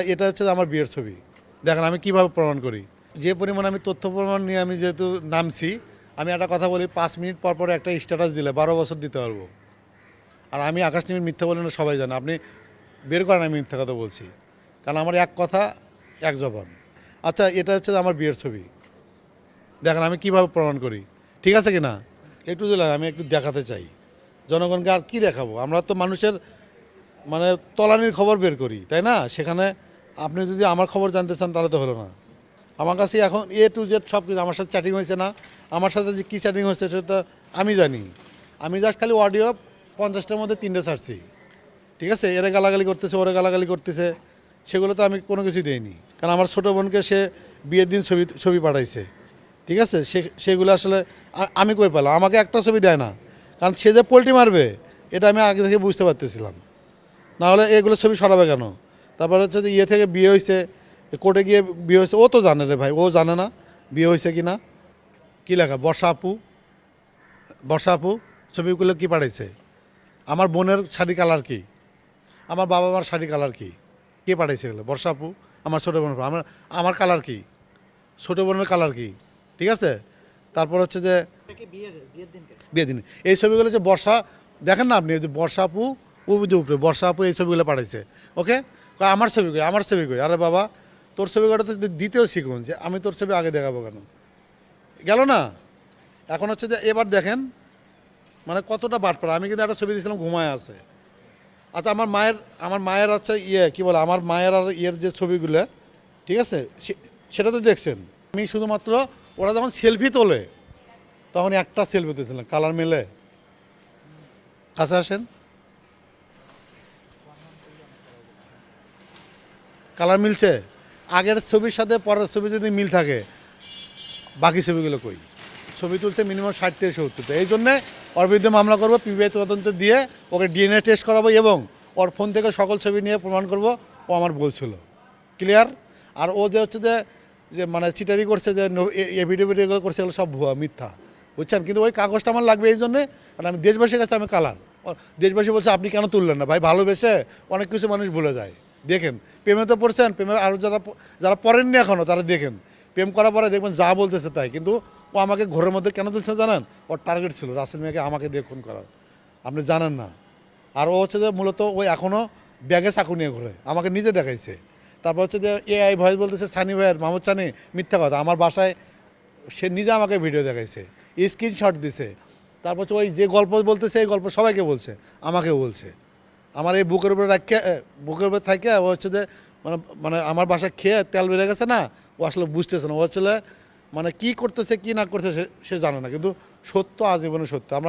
এটা হচ্ছে আমার বিয়ের ছবি। দেখেন আমি কীভাবে প্রমাণ করি। যে পরিমাণ আমি তথ্য প্রমাণ নিয়ে আমি যেহেতু নামছি, আমি একটা কথা বলি, পাঁচ মিনিট পর পর একটা স্ট্যাটাস দিলে বারো বছর দিতে পারব। আর আমি আকাশ নিমির মিথ্যা বলে না, সবাই জানে। আপনি বের করেন, আমি মিথ্যা কথা বলছি। কারণ আমার এক কথা, এক জবান। আচ্ছা এটা হচ্ছে আমার বিয়ের ছবি। দেখেন আমি কীভাবে প্রমাণ করি। ঠিক আছে কি না একটু দিলে আমি একটু দেখাতে চাই। জনগণকে আর কি দেখাবো? আমরা তো মানুষের মানে তলানির খবর বের করি, তাই না? সেখানে আপনি যদি আমার খবর জানতে চান তাহলে তো হলো না। আমার কাছে এখন এ টু জেড সব কিছু, আমার সাথে চ্যাটিং হয়েছে না। আমার সাথে যে কী চ্যাটিং হয়েছে সেটা আমি জানি। আমি জাস্ট খালি অডিও পঞ্চাশটার মধ্যে তিনটে ছাড়ছি। ঠিক আছে? এরা গালাগালি করতেছে, ওরা গালাগালি করতেছে। সেগুলো তো আমি কোনো কিছু দিইনি। কারণ আমার ছোটো বোনকে সে বিয়ের দিন ছবি ছবি পাঠাইছে। ঠিক আছে? সে, সেগুলো আসলে আমি কই পেলাম? আমাকে একটা ছবি দেয় না। কারণ সে যে পোলট্রি মারবে, এটা আমি আগে থেকে বুঝতে পারতেছিলাম। নাহলে এগুলো ছবি সরাবে কেন? তারপরে হচ্ছে যে ইয়ে থেকে বিয়ে হয়েছে কোর্টে গিয়ে বিয়ে হয়েছে ও তো জানে রে ভাই ও জানে না বিয়ে হয়েছে কি না কী লেখা? বর্ষা আপু? বর্ষা আপু ছবিগুলো কী পাঠাইছে? আমার বোনের শাড়ি কালার কি? আমার বাবা মার শাড়ি কালার কি? কে পাঠাইছে এগুলো? বর্ষা আপু আমার ছোটো বোনের আমার আমার কালার কি? ছোটো বোনের কালার কি? ঠিক আছে? তারপর হচ্ছে যে বিয়ে দিন এই ছবিগুলো হচ্ছে বর্ষা দেখেন না আপনি যে বর্ষা আপু যে উপরে, বর্ষা আপু এই ছবিগুলো পাঠাইছে, ওকে? আমার ছবি কই, আমার ছবি কই? আরে বাবা, তোর ছবি কটা তো দ্বিতীয় শিখুন যে আমি তোর ছবি আগে দেখাবো কেন? গেল না? এখন হচ্ছে যে এবার দেখেন মানে কতটা বাটপাড়া আমি কিন্তু একটা ছবি দিয়েছিলাম, ঘুমায় আছে। আচ্ছা আমার মায়ের আমার মায়ের হচ্ছে ইয়ে কী বলে, আমার মায়ের আর ইয়ের যে ছবিগুলো, ঠিক আছে? সেটা তো দেখছেন। আমি শুধুমাত্র, ওরা যখন সেলফি তোলে, তখন একটা সেলফি তুলছিলাম, কালার মেলে। কাছে আসেন। কালার মিলছে। আগের ছবির সাথে পরের ছবি যদি মিল থাকে, বাকি ছবিগুলো কই? ছবি তুলছে মিনিমাম ষাট থেকে সত্তরটা। এই জন্যে ওর বিরুদ্ধে মামলা করব পিবিআই তদন্ত দিয়ে ওকে ডিএনএ টেস্ট করাবো এবং ওর ফোন থেকে সকল ছবি নিয়ে প্রমাণ করব, ও আমার বলছিল ক্লিয়ার আর ও যে হচ্ছে যে যে মানে চিটারি করছে, যে এভিডেভিড এগুলো করছে, এগুলো সব ভুয়া, মিথ্যা। বুঝছেন? কিন্তু ওই কাগজটা আমার লাগবে এই জন্যে, কারণ আমি দেশবাসীর কাছে আমি কালার। দেশবাসী বলছে, আপনি কেন তুললেন না? ভাই ভালোবেসে অনেক কিছু মানুষ ভুলে যায়। দেখেন, প্রেমে তো পড়ছেন, প্রেমে আরও যারা যারা পড়েননি এখনও তারা দেখেন, প্রেম করার পরে দেখবেন যা বলতেছে তাই, কিন্তু ও আমাকে ঘরের মধ্যে কেন তুলছে জানেন? ওর টার্গেট ছিল, রাসেল মেয়েকে আমাকে দিয়ে খুন করার। আপনি জানেন না। আর ও হচ্ছে যে মূলত ওই এখনও ব্যাগে চাকু নিয়ে ঘুরে, আমাকে নিজে দেখাইছে। তারপর হচ্ছে যে এআই ভয়েস বলতেছে, সানি ভাইয়ের মামুদ চানি মিথ্যা কথা, আমার বাসায় সে নিজে আমাকে ভিডিও দেখাইছে স্ক্রিনশট দিছে। তারপর ওই যে গল্প বলতেছে, এই গল্প সবাইকে বলছে আমাকে বলছে। আমার এই বুকের উপরে রাখে বুকের উপরে থাকে ও হচ্ছে যে মানে মানে আমার বাসা খেয়ে তেল বেড়ে গেছে না, ও আসলে বুঝতেছে না। ও আসলে মানে কি করতেছে, কি না করতেছে সে- জানে না। কিন্তু সত্য আজীবনে সত্য। আমরা